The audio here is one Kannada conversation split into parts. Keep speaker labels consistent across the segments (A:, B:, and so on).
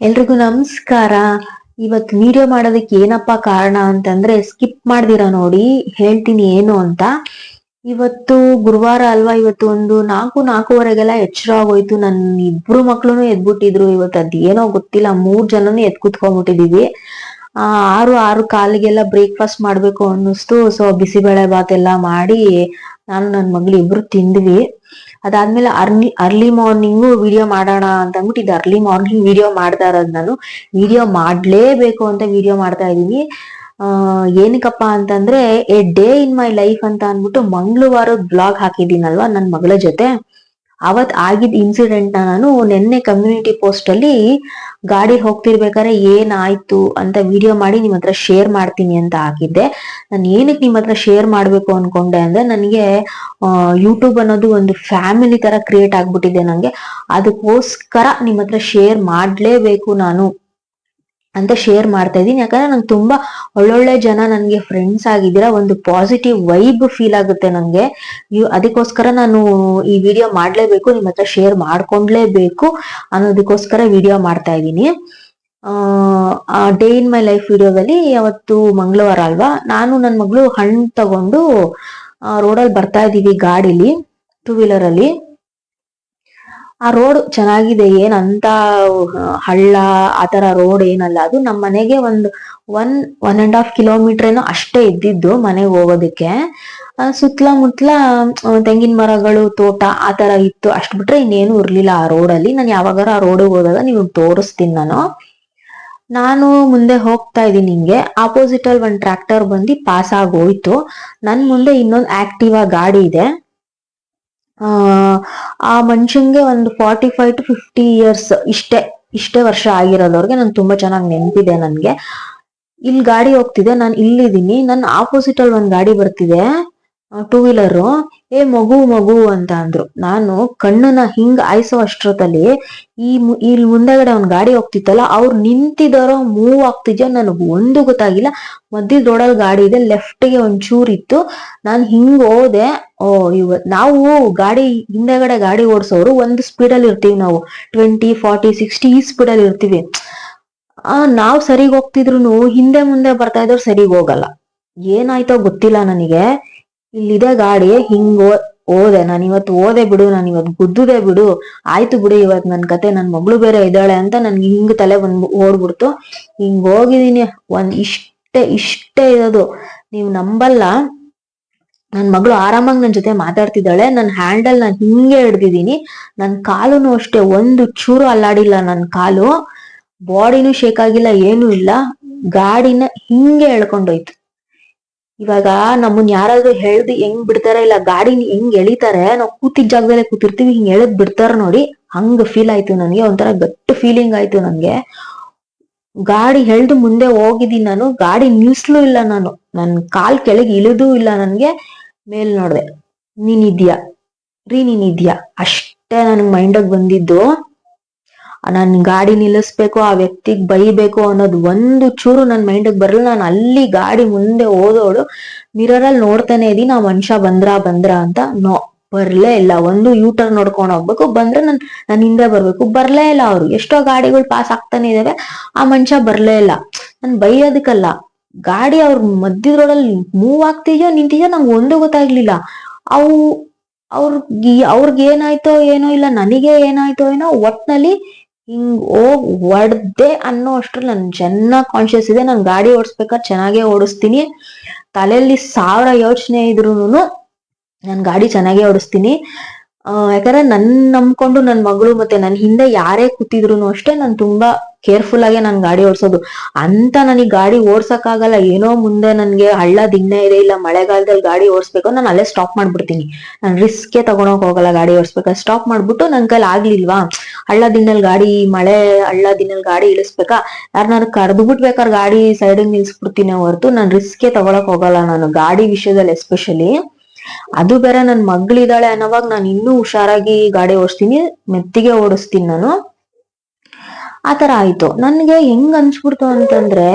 A: ಎಲ್ರಿಗೂ ನಮಸ್ಕಾರ. ಇವತ್ತು ವಿಡಿಯೋ ಮಾಡೋದಕ್ಕೆ ಏನಪ್ಪಾ ಕಾರಣ ಅಂತಂದ್ರೆ ಸ್ಕಿಪ್ ಮಾಡ್ದಿರ ನೋಡಿ, ಹೇಳ್ತೀನಿ ಏನು ಅಂತ. ಇವತ್ತು ಗುರುವಾರ ಅಲ್ವಾ, ಇವತ್ತು ಒಂದು ನಾಲ್ಕು, ನಾಲ್ಕೂವರೆಗೆಲ್ಲ ಎಚ್ಚರ ಆಗೋಯ್ತು. ನನ್ ಇಬ್ರು ಮಕ್ಳುನು ಎದ್ಬಿಟ್ಟಿದ್ರು ಇವತ್ತು. ಅದೇನೋ ಗೊತ್ತಿಲ್ಲ, ಮೂರ್ ಜನನು ಎದ್ ಕುತ್ಕೊಂಡ್ಬಿಟ್ಟಿದೀವಿ. ಆ, ಆರು ಆರು ಕಾಲಿಗೆಲ್ಲ ಬ್ರೇಕ್ಫಾಸ್ಟ್ ಮಾಡ್ಬೇಕು ಅನ್ನಿಸ್ತು. ಸೊ ಬಿಸಿಬೇಳೆ ಬಾತ್ ಎಲ್ಲ ಮಾಡಿ, ನಾನು ನನ್ನ ಮಗಳು ಇಬ್ರು ತಿಂದ್ವಿ. ಅದಾದ್ಮೇಲೆ ಅರ್ಲಿ ಅರ್ಲಿ ಮಾರ್ನಿಂಗು ವಿಡಿಯೋ ಮಾಡೋಣ ಅಂತ ಅಂದ್ಬಿಟ್ಟು ಇದು ಅರ್ಲಿ ಮಾರ್ನಿಂಗ್ ವಿಡಿಯೋ ಮಾಡ್ತಾ ಇರೋದು ನಾನು. ವಿಡಿಯೋ ಮಾಡಲೇಬೇಕು ಅಂತ ವಿಡಿಯೋ ಮಾಡ್ತಾ ಇದ್ದೀನಿ. ಏನಕ್ಕಪ್ಪ ಅಂತಂದ್ರೆ a day in my life ಅಂತ ಅಂದ್ಬಿಟ್ಟು ಮಂಗಳವಾರದ ಬ್ಲಾಗ್ ಹಾಕಿದ್ದೀನಲ್ವಾ ನನ್ನ ಮಗಳ ಜೊತೆ. ಅವತ್ ಆಗಿದ್ದ ಇನ್ಸಿಡೆಂಟ್ ನಾನು ನಿನ್ನೆ ಕಮ್ಯುನಿಟಿ ಪೋಸ್ಟ್ ಅಲ್ಲಿ ಗಾಡಿ ಹೋಗ್ತಿರ್ಬೇಕಾದ್ರೆ ಏನಾಯ್ತು ಅಂತ ವಿಡಿಯೋ ಮಾಡಿ ನಿಮ್ ಹತ್ರ ಶೇರ್ ಮಾಡ್ತೀನಿ ಅಂತ ಹಾಕಿದ್ದೆ ನಾನು ಏನಕ್ಕೆ ನಿಮ್ ಹತ್ರ ಶೇರ್ ಮಾಡ್ಬೇಕು ಅನ್ಕೊಂಡೆ ಅಂದ್ರೆ ನನಗೆ ಯೂಟ್ಯೂಬ್ ಅನ್ನೋದು ಒಂದು ಫ್ಯಾಮಿಲಿ ತರ ಕ್ರಿಯೇಟ್ ಆಗ್ಬಿಟ್ಟಿದೆ ನಂಗೆ. ಅದಕ್ಕೋಸ್ಕರ ನಿಮ್ ಹತ್ರ ಶೇರ್ ಮಾಡ್ಲೇಬೇಕು ನಾನು. ಅಂತ ಶೇರ್ ಮಾಡ್ತಾ ಇದ್ದೀನಿ. ಯಾಕಂದ್ರೆ ನಂಗೆ ತುಂಬಾ ಒಳ್ಳೊಳ್ಳೆ ಜನ ನನಗೆ ಫ್ರೆಂಡ್ಸ್ ಆಗಿದ್ದೀರಾ, ಒಂದು ಪಾಸಿಟಿವ್ ವೈಬ್ ಫೀಲ್ ಆಗುತ್ತೆ ನನಗೆ ಅದಕ್ಕೋಸ್ಕರ ನಾನು ಈ ವಿಡಿಯೋ ಮಾಡಲೇಬೇಕು ನಿಮ್ಮ ಹತ್ರ ಶೇರ್ ಮಾಡ್ಕೊಂಡ್ಲೇಬೇಕು ಅನ್ನೋದಕ್ಕೋಸ್ಕರ ವಿಡಿಯೋ ಮಾಡ್ತಾ ಇದ್ದೀನಿ. ಆ ಡೇ ಇನ್ ಮೈ ಲೈಫ್ ವಿಡಿಯೋದಲ್ಲಿ ಅವತ್ತು ಮಂಗಳವಾರ ಅಲ್ವಾ? ನಾನು ನನ್ನ ಮಗಳು ಹಣ್ಣು ತಗೊಂಡು ರೋಡಲ್ಲಿ ಬರ್ತಾ ಇದ್ದೀವಿ ಗಾಡಿಲಿ ಟೂ ವೀಲರ್ ಅಲ್ಲಿ. ಆ ರೋಡ್ ಚೆನ್ನಾಗಿದೆ, ಏನಂತ, ಹಳ್ಳ ಆತರ ರೋಡ್ ಏನಲ್ಲ. ಅದು ನಮ್ಮ ಮನೆಗೆ ಒಂದು one one and half kilometre ಏನೋ ಅಷ್ಟೇ ಇದ್ದಿದ್ದು ಮನೆಗೆ ಹೋಗೋದಕ್ಕೆ. ಸುತ್ತಲ ಮುತ್ತಲ ತೆಂಗಿನ ಮರಗಳು, ತೋಟ ಆ ತರ ಇತ್ತು. ಅಷ್ಟು ಬಿಟ್ರೆ ಇನ್ನೇನು ಇರ್ಲಿಲ್ಲ ಆ ರೋಡಲ್ಲಿ ನಾನು ಯಾವಾಗಾರ ಆ ರೋಡಿಗೆ ಹೋದಾಗ ನೀವು ತೋರಿಸ್ತೀನಿ ನಾನು. ನಾನು ಮುಂದೆ ಹೋಗ್ತಾ ಇದ್ದೀನಿ ಹಿಂಗೆ ಆಪೋಸಿಟ್ ಅಲ್ಲಿ ಒಂದು ಟ್ರ್ಯಾಕ್ಟರ್ ಬಂದು ಪಾಸ್ ಆಗೋಯ್ತು ಹೋಯ್ತು. ನನ್ ಮುಂದೆ ಇನ್ನೊಂದು ಆಕ್ಟಿವಾ ಗಾಡಿ ಇದೆ. ಆ ಮನುಷ್ಯಂಗೆ ಒಂದು forty five to fifty years ಇಷ್ಟೇ ಇಷ್ಟೇ ವರ್ಷ ಆಗಿರೋದವ್ರಿಗೆ ನನ್ ತುಂಬಾ ಚೆನ್ನಾಗಿ ನೆನಪಿದೆ ನನ್ಗೆ. ಇಲ್ಲಿ ಗಾಡಿ ಹೋಗ್ತಿದೆ, ನಾನು ಇಲ್ಲಿದ್ದೀನಿ ನನ್ನ ಆಪೋಸಿಟ್ ಅಲ್ಲಿ ಒಂದ್ ಗಾಡಿ ಬರ್ತಿದೆ. ಟೂ ವೀಲರ್ ಏ ಮಗು ಮಗು ಅಂತ ಅಂದ್ರು. ನಾನು ಕಣ್ಣನ್ನ ಹಿಂಗ್ ಆಯ್ಸೋ ಅಷ್ಟ್ರದಲ್ಲಿ ಈ ಇಲ್ಲಿ ಮುಂದೆಗಡೆ ಅವ್ನ್ ಗಾಡಿ ಹೋಗ್ತಿತ್ತಲ್ಲ, ಅವ್ರು ನಿಂತಿದಾರೋ ಮೂವ್ ಆಗ್ತಿದ್ಯೋ ನನಗ್ ಒಂದು ಗೊತ್ತಾಗಿಲ್ಲ. ಮಧ್ಯದ ರೋಡಲ್ಲಿ ಗಾಡಿ ಇದೆ, ಲೆಫ್ಟ್ಗೆ ಗೆ ಒಂದ್ ಚೂರ್ ಇತ್ತು. ನಾನ್ ಹಿಂಗ್ ಹೋದೆ, ಓ, ಇವ, ನಾವು ಗಾಡಿ, ಹಿಂದೆಗಡೆ ಗಾಡಿ ಓಡಿಸೋರು ಒಂದು ಸ್ಪೀಡ್ ಅಲ್ಲಿ ಇರ್ತೀವಿ ನಾವು. ಟ್ವೆಂಟಿ, ಫಾರ್ಟಿ, ಸಿಕ್ಸ್ಟಿ ಈ ಸ್ಪೀಡ್ ಅಲ್ಲಿ ಇರ್ತೀವಿ. ಆ, ನಾವ್ ಸರಿಗ್ ಹೋಗ್ತಿದ್ರು ಹಿಂದೆ ಮುಂದೆ ಬರ್ತಾ ಇದ್ರು ಸರಿಗ್ ಹೋಗಲ್ಲ. ಏನಾಯ್ತೋ ಗೊತ್ತಿಲ್ಲ ನನಗೆ. ಇಲ್ಲಿದೆ ಗಾಡಿ, ಹಿಂಗ್ ಓದೆ. ನಾನು ಇವತ್ತು ಓದೆ ಬಿಡು, ನಾನು ಇವತ್ ಗುದ್ದುದೆ ಬಿಡು. ಆಯ್ತು ಬಿಡು ಇವತ್ ನನ್ ಕತೆ, ನನ್ ಮಗಳು ಬೇರೆ ಇದ್ದಾಳೆ ಅಂತ ನನ್ಗೆ ಹಿಂಗ್ ತಲೆ ಬಂದ್, ಓಡ್ಬಿಡ್ತು. ಹಿಂಗ್ ಹೋಗಿದೀನಿ. ಒಂದ್ ಇಷ್ಟೇ ಇಷ್ಟೇ ಇರೋದು. ನೀವ್ ನಂಬಲ್ಲ. ನನ್ ಮಗಳು ಆರಾಮಾಗಿ ನನ್ ಜೊತೆ ಮಾತಾಡ್ತಿದ್ದಾಳೆ. ನನ್ ಹ್ಯಾಂಡಲ್ ನಾನ್ ಹಿಂಗೆ ಹಿಡ್ದಿದೀನಿ. ನನ್ ಕಾಲುನು ಅಷ್ಟೇ ಒಂದು ಚೂರು ಅಲ್ಲಾಡಿಲ್ಲ ನನ್ ಕಾಲು. ಬಾಡಿನೂ ಶೇಕ್ ಆಗಿಲ್ಲ, ಏನೂ ಇಲ್ಲ. ಗಾಡಿನ ಹಿಂಗೆ ಎಳ್ಕೊಂಡೋಯ್ತು. ಇವಾಗ ನಮ್ಮನ್ ಯಾರಾದ್ರೂ ಹೇಳ್ದು ಹೆಂಗ್ ಬಿಡ್ತಾರ, ಇಲ್ಲ ಗಾಡಿ ಹೆಂಗ್ ಎಳಿತಾರೆ, ನಾವು ಕೂತಿದ್ ಜಾಗದಲ್ಲೇ ಕೂತಿರ್ತೀವಿ, ಹಿಂಗ್ ಎಳದ್ ಬಿಡ್ತಾರ ನೋಡಿ, ಹಂಗ ಫೀಲ್ ಆಯ್ತು ನನ್ಗೆ, ಒಂಥರ ಗಟ್ಟ ಫೀಲಿಂಗ್ ಆಯ್ತು ನನ್ಗೆ. ಗಾಡಿ ಎಳ್ದು ಮುಂದೆ ಹೋಗಿದ್ದೀನಿ ನಾನು, ಗಾಡಿ ನಿಲ್ಸ್ಲೂ ಇಲ್ಲ ನಾನು, ನನ್ ಕಾಲ್ ಕೆಳಗೆ ಇಳಿದೂ ಇಲ್ಲ ನನ್ಗೆ, ಮೇಲ್ ನೋಡ್ದೆ ನೀನಿದ್ಯಾ ರೀ ನೀನಿದ್ಯಾ ಅಷ್ಟೇ ನನ್ ಮೈಂಡಗ್ ಬಂದಿದ್ದು. ನನ್ ಗಾಡಿ ನಿಲ್ಲಿಸ್ಬೇಕು, ಆ ವ್ಯಕ್ತಿಗ್ ಬೈಬೇಕು ಅನ್ನೋದು ಒಂದು ಚೂರು ನನ್ನ ಮೈಂಡಿಗೆ ಬರಲ್ಲ ನಾನು ಅಲ್ಲಿ ಗಾಡಿ ಮುಂದೆ ಹೋದೋಳು ಮಿರರಲ್ಲಿ ನೋಡ್ತಾನೆ ಇದೀನಿ, ಆ ಮನುಷ್ಯ ಬಂದ್ರ ಬಂದ್ರ ಅಂತ ನೋ, ಬರ್ಲೇ ಇಲ್ಲ. ಒಂದು ಯೂಟರ್ ನೋಡ್ಕೊಂಡು ಹೋಗ್ಬೇಕು, ಬಂದ್ರೆ ನನ್ ನನ್ ಹಿಂದೆ ಬರ್ಬೇಕು. ಬರ್ಲೇ ಇಲ್ಲ ಅವ್ರು. ಎಷ್ಟೋ ಗಾಡಿಗಳು ಪಾಸ್ ಆಗ್ತಾನೆ ಇದಾವೆ, ಆ ಮನುಷ್ಯ ಬರ್ಲೇ ಇಲ್ಲ. ನನ್ ಬೈಯೋದಕ್ಕಲ್ಲ. ಗಾಡಿ ಅವ್ರ ಮಧ್ಯದ ಮೂವ್ ಆಗ್ತಿದ್ಯೋ, ನಿಂತಿದ್ಯೋ ನಂಗೆ ಒಂದು ಗೊತ್ತಾಗ್ಲಿಲ್ಲ. ಅವು, ಅವ್ರಿಗೆ ಅವ್ರಿಗೆ ಏನಾಯ್ತೋ, ಏನೋ ಇಲ್ಲ, ನನಗೆ ಏನಾಯ್ತೋ ಏನೋ, ಒಟ್ನಲ್ಲಿ ಹಿಂಗ್ ಹೋಗ್ ಒಡ್ದೆ ಅನ್ನೋ ಅಷ್ಟ್ರಲ್ಲಿ ನನ್ ಚೆನ್ನಾಗ್ ಕಾನ್ಶಿಯಸ್ ಇದೆ. ನಾನು ಗಾಡಿ ಓಡಿಸ್ಬೇಕಾದ್ರೆ ಚೆನ್ನಾಗೇ ಓಡಿಸ್ತೀನಿ. ತಲೆಯಲ್ಲಿ ಸಾವಿರ ಯೋಚನೆ ಇದ್ರೂನು ನಾನು ಗಾಡಿ ಚೆನ್ನಾಗೇ ಓಡಿಸ್ತೀನಿ. ಯಾಕಂದ್ರೆ ನನ್ ನಂಬ್ಕೊಂಡು ನನ್ ಮಗಳು ಮತ್ತೆ ನನ್ ಹಿಂದೆ ಯಾರೇ ಕೂತಿದ್ರು ಅಷ್ಟೇ ನಾನ್ ತುಂಬಾ ಕೇರ್ಫುಲ್ ಆಗಿ ನಾನು ಗಾಡಿ ಓಡಿಸೋದು. ಅಂತ ನನಗ್ ಗಾಡಿ ಓಡ್ಸಕ್ ಆಗಲ್ಲ ಏನೋ ಮುಂದೆ ನನ್ಗೆ ಹಳ್ಳ ದಿನ ಇದೆ ಇಲ್ಲ ಮಳೆಗಾಲದಲ್ಲಿ ಗಾಡಿ ಓಡಿಸ್ಬೇಕು, ನಾನು ಅಲ್ಲೇ ಸ್ಟಾಪ್ ಮಾಡ್ಬಿಡ್ತೀನಿ. ನಾನ್ ರಿಸ್ಕೆ ತಗೊಳಕ್ ಹೋಗಲ್ಲ ಗಾಡಿ ಓಡಿಸ್ಬೇಕಾದ್ರೆ ಸ್ಟಾಪ್ ಮಾಡ್ಬಿಟ್ಟು ನನ್ ಕೈಲಿ ಆಗ್ಲಿಲ್ವಾ? ಹಳ್ಳ ದಿನಲ್ಲಿ ಗಾಡಿ, ಮಳೆ ಹಳ್ಳ ದಿನಲ್ಲಿ ಗಾಡಿ ಇಳಿಸ್ಬೇಕಾ? ನಾನು ಕರೆದು ಬಿಟ್ಬೇಕಾರ್ ಗಾಡಿ ಸೈಡ್ ನಿಲ್ಸ್ಬಿಡ್ತೀನಿ ಹೊರತು ನಾನ್ ರಿಸ್ಕೆ ತಗೊಳಕ್ ಹೋಗಲ್ಲ ನಾನು. ಗಾಡಿ ವಿಷಯದಲ್ಲಿ ಎಸ್ಪೆಷಲಿ ಅದು ಬೇರೆ ನನ್ ಮಗಳಿದ್ದಾಳೆ ಅನ್ನೋವಾಗ ನಾನು ಇನ್ನೂ ಹುಷಾರಾಗಿ ಗಾಡಿ ಓಡಿಸ್ತೀನಿ, ಮೆತ್ತಿಗೆ ಓಡಿಸ್ತೀನಿ ನಾನು. ಆತರ ಆಯ್ತು. ನನ್ಗೆ ಹೆಂಗ್ ಅನ್ಸ್ಬಿಡ್ತು ಅಂತಂದ್ರೆ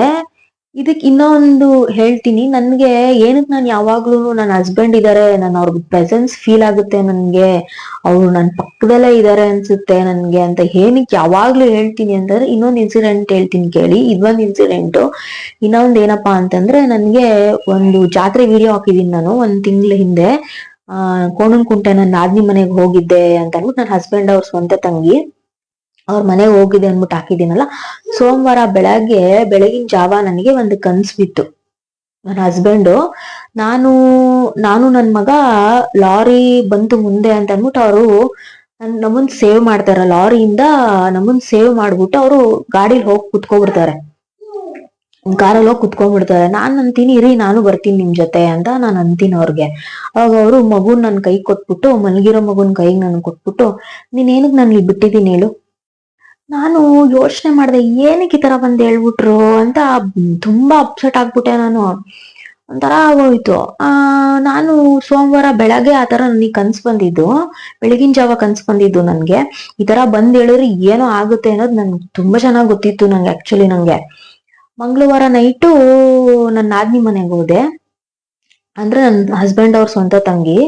A: ಇದಕ್ ಇನ್ನೊಂದು ಹೇಳ್ತೀನಿ, ನನ್ಗೆ ಏನಕ್ ನಾನು ಯಾವಾಗ್ಲೂ ನನ್ನ ಹಸ್ಬೆಂಡ್ ಇದಾರೆ ನನ್ನ ಅವ್ರ ಪ್ರೆಸೆನ್ಸ್ ಫೀಲ್ ಆಗುತ್ತೆ ನನ್ಗೆ, ಅವ್ರು ನನ್ ಪಕ್ಕದಲ್ಲೇ ಇದಾರೆ ಅನ್ಸುತ್ತೆ ನನ್ಗೆ ಅಂತ ಏನಕ್ ಯಾವಾಗ್ಲೂ ಹೇಳ್ತೀನಿ ಅಂತಂದ್ರೆ ಇನ್ನೊಂದ್ ಇನ್ಸಿಡೆಂಟ್ ಹೇಳ್ತೀನಿ ಕೇಳಿ ಇದೊಂದ್ ಇನ್ಸಿಡೆಂಟ್ ಇನ್ನೊಂದ್ ಏನಪ್ಪಾ ಅಂತಂದ್ರೆ ನನ್ಗೆ ಒಂದು ಜಾತ್ರೆ ವಿಡಿಯೋ ಹಾಕಿದೀನಿ ನಾನು ಒಂದ್ ತಿಂಗಳ ಹಿಂದೆ. ಆ ಕೋಣನ್ ಕುಂಟೆ ನನ್ನ ನಾದ್ನಿ ಮನೆಗೆ ಹೋಗಿದ್ದೆ ಅಂತ ಅನ್ಬಿಟ್ಟು ನನ್ನ ಹಸ್ಬೆಂಡ್ ಅವ್ರ ಸ್ವಂತ ತಂಗಿ. ಅವ್ರ ಮನೆಗೆ ಹೋಗಿದೆ ಅನ್ಬಿಟ್ಟು ಹಾಕಿದ್ದೀನಲ್ಲ, ಸೋಮವಾರ ಬೆಳಗ್ಗೆ, ಬೆಳಗಿನ ಜಾವ ನನಗೆ ಒಂದು ಕನ್ಸು ಬಿತ್ತು. ನನ್ನ ಹಸ್ಬೆಂಡು, ನಾನು ನಾನು ನನ್ನ ಮಗ ಲಾರಿ ಬಂತು ಮುಂದೆ ಅಂತ ಅಂದ್ಬಿಟ್ಟು ಅವರು ನಮ್ಮನ್ ಸೇವ್ ಮಾಡ್ತಾರ. ಲಾರಿಯಿಂದ ನಮ್ಮನ್ ಸೇವ್ ಮಾಡ್ಬಿಟ್ಟು ಅವರು ಗಾಡಿಲಿ ಹೋಗಿ ಕುತ್ಕೊಬಿಡ್ತಾರೆ. ಕಾರಲ್ಲಿ ಹೋಗಿ ಕುತ್ಕೊಂಡ್ಬಿಡ್ತಾರೆ ನಾನ್ ಅಂತೀನಿ, ಇರಿ, ನಾನು ಬರ್ತೀನಿ ನಿಮ್ ಜೊತೆ ಅಂತ ನಾನು ಅಂತೀನಿ ಅವ್ರಿಗೆ. ಅವಾಗ ಅವರು ಮಗುನ್ ನನ್ ಕೈ ಕೊಟ್ಬಿಟ್ಟು, ಮಲಗಿರೋ ಮಗುನ್ ಕೈಗೆ ನನ್ ಕೊಟ್ಬಿಟ್ಟು, ನೀನ್ ಏನಕ್ ನಾನು ಇಲ್ಲಿ ಬಿಟ್ಟಿದ್ದೀನಿ ಹೇಳು? ನಾನು ಯೋಚನೆ ಮಾಡಿದೆ, ಏನಕ್ಕೆ ಈ ತರ ಬಂದು? ಹೇಳ್ಬಿಟ್ರು ಅಂತ ತುಂಬಾ ಅಪ್ಸೆಟ್ ಆಗ್ಬಿಟ್ಟೆ ನಾನು. ಒಂಥರ ಆಗೋಯ್ತು ಆ, ನಾನು ಸೋಮವಾರ ಬೆಳಗ್ಗೆ ಆ ತರ ನನಗೆ ಕನ್ಸು ಬಂದಿದ್ದು, ಬೆಳಗಿನ ಜಾವ ಕನ್ಸು ಬಂದಿದ್ದು ನನ್ಗೆ. ಈ ತರ ಬಂದ್ ಹೇಳಿದ್ರೆ ಏನೋ ಆಗುತ್ತೆ ಅನ್ನೋದು ನನ್ಗೆ ತುಂಬಾ ಚೆನ್ನಾಗಿ ಗೊತ್ತಿತ್ತು ನಂಗೆ ಆಕ್ಚುಲಿ ನಂಗೆ. ಮಂಗಳವಾರ ನೈಟು ನನ್ನ ನಾದಿನಿ ಮನೆಗೆ ಹೋದೆ. ಅಂದ್ರೆ ನನ್ನ ಹಸ್ಬೆಂಡ್ ಅವ್ರ ಸ್ವಂತ ತಂಗಿ.